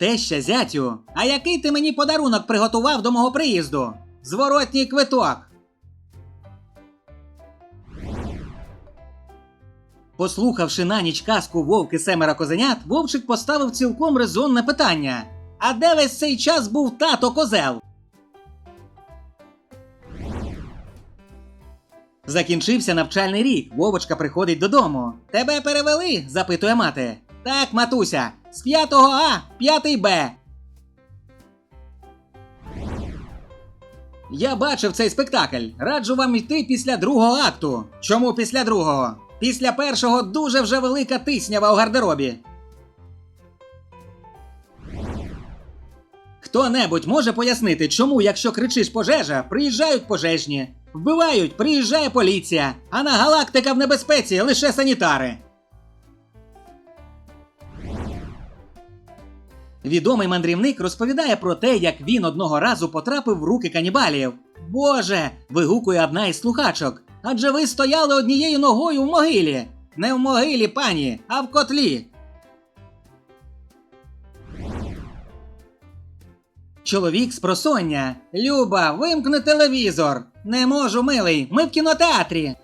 Теща зятю, а який ти мені подарунок приготував до мого приїзду? Зворотній квиток. Послухавши на ніч казку вовки семеро козенят, вовчик поставив цілком резонне питання: А де весь цей час був тато козел? Закінчився навчальний рік. Вовочка приходить додому. Тебе перевели? запитує мати. Так, матуся, з 5 А, 5 Б. Я бачив цей спектакль. Раджу вам йти після другого акту. Чому після другого? Після першого дуже вже велика тиснява у гардеробі. Хто-небудь може пояснити, чому, якщо кричиш пожежа, приїжджають пожежні, вбивають, приїжджає поліція, а на галактика в небезпеці лише санітари. Відомий мандрівник розповідає про те, як він одного разу потрапив в руки канібалів. Боже. вигукує одна із слухачок. Адже ви стояли однією ногою в могилі. Не в могилі, пані, а в котлі. Чоловік з просоння. Люба, вимкни телевізор. Не можу, милий. Ми в кінотеатрі.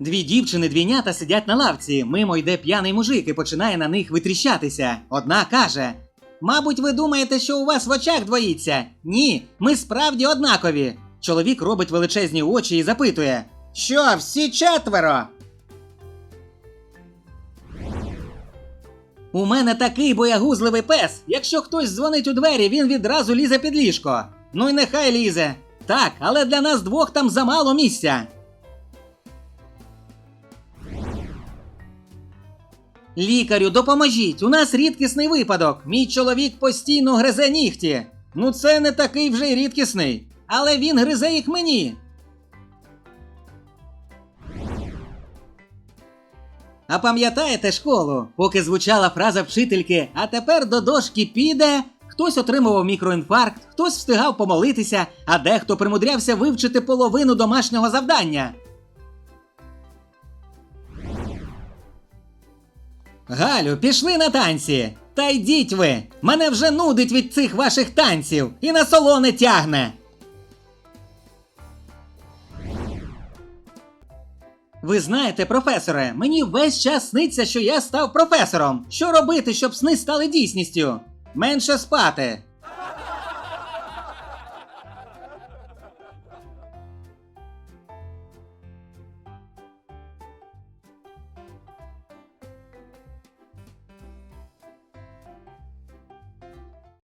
Дві дівчини двійнята сидять на лавці. Мимо йде п'яний мужик і починає на них витріщатися. Одна каже: Мабуть, ви думаєте, що у вас в очах двоїться? Ні, ми справді однакові. Чоловік робить величезні очі і запитує: Що, всі четверо? У мене такий боягузливий пес. Якщо хтось дзвонить у двері, він відразу лізе під ліжко. Ну й нехай лізе. Так, але для нас двох там замало місця. Лікарю, допоможіть! У нас рідкісний випадок. Мій чоловік постійно гризе нігті. Ну, це не такий вже й рідкісний. Але він гризе їх мені. А пам'ятаєте школу, поки звучала фраза вчительки, а тепер до дошки піде. Хтось отримував мікроінфаркт, хтось встигав помолитися, а дехто примудрявся вивчити половину домашнього завдання. Галю, пішли на танці. Та йдіть ви. Мене вже нудить від цих ваших танців і на солоне тягне. Ви знаєте, професоре, мені весь час сниться, що я став професором. Що робити, щоб сни стали дійсністю? Менше спати.